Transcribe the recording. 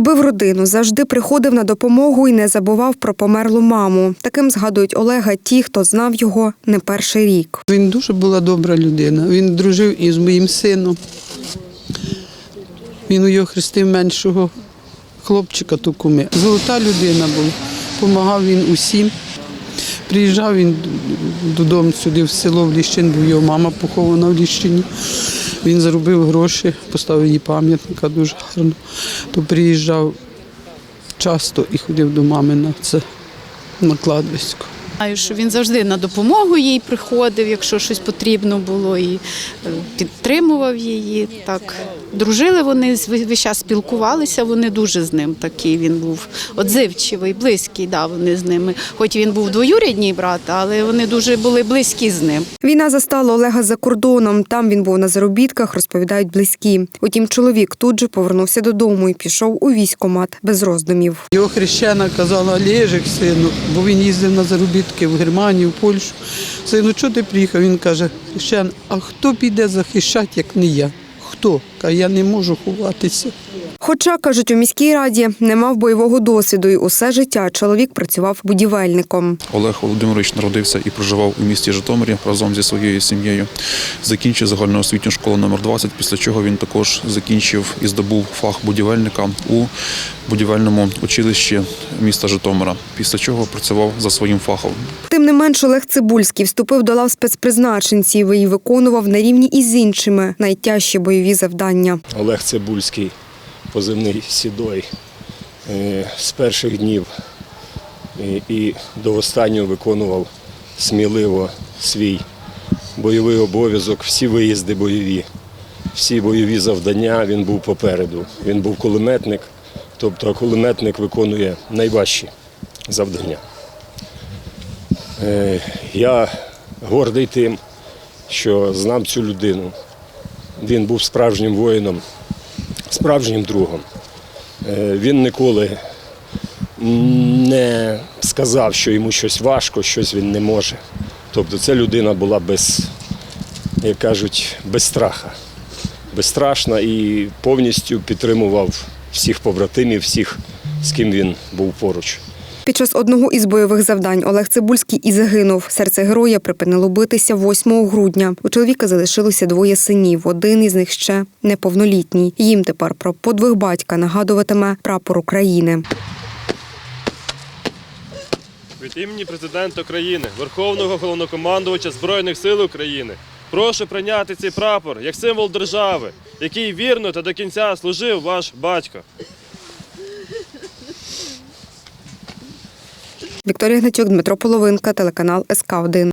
Любив родину, завжди приходив на допомогу і не забував про померлу маму. Таким згадують Олега ті, хто знав його не перший рік. Він дуже була добра людина. Він дружив із моїм сином. Він у його хрестив меншого хлопчика Тукуми. Золота людина була. Помагав він усім. Приїжджав він додому сюди, в село в Ліщин, бо його мама похована в Ліщині. Він заробив гроші, поставив їй пам'ятника дуже гарно. То приїжджав часто і ходив до мами на це на кладбисько. Знаю, що він завжди на допомогу їй приходив, якщо щось потрібно було, і е, підтримував її. Так дружили вони весь час спілкувалися. Вони дуже з ним такий. Він був отзивчивий, близький. Да, вони з ними. Хоч він був двоюрідній брат, але вони дуже були близькі з ним. Війна застала Олега за кордоном. Там він був на заробітках, розповідають близькі. Утім, чоловік тут же повернувся додому і пішов у військкомат без роздумів. Його хрещена казала Олежик, сину, бо він їздив на заробітки в Германію, в Польщу. Сину, чого ти приїхав? Він каже, хрещен, а хто піде захищати, як не я? Хто? Каже, я не можу ховатися. Хоча, кажуть, у міській раді не мав бойового досвіду і усе життя чоловік працював будівельником. Олег Володимирович народився і проживав у місті Житомирі разом зі своєю сім'єю. Закінчив загальноосвітню школу номер 20, після чого він також закінчив і здобув фах будівельника у будівельному училищі міста Житомира. Після чого працював за своїм фахом. Тим не менш, Олег Цибульський вступив до лав спецпризначенців і виконував на рівні із іншими найтяжчі бойові завдання. Олег Цибульський, позивний Сідой, е, з перших днів і- і до останнього виконував сміливо свій бойовий обов'язок, всі виїзди бойові, всі бойові завдання він був попереду. Він був кулеметник, тобто кулеметник виконує найважчі завдання. Е, Я гордий тим, що знав цю людину. Він був справжнім воїном, справжнім другом. Е, Він ніколи не сказав, що йому щось важко, щось він не може. Тобто ця людина була без, як кажуть, без страха, безстрашна і повністю підтримував всіх побратимів, всіх, з ким він був поруч. Під час одного із бойових завдань Олег Цибульський і загинув. Серце героя припинило битися 8 грудня. У чоловіка залишилося двоє синів. Один із них ще неповнолітній. Їм тепер про подвиг батька нагадуватиме прапор України. Від імені президента України, Верховного головнокомандувача Збройних сил України, прошу прийняти цей прапор як символ держави, який вірно та до кінця служив ваш батько. Вікторія Гнатюк, Дмитро Половинка, телеканал СК 1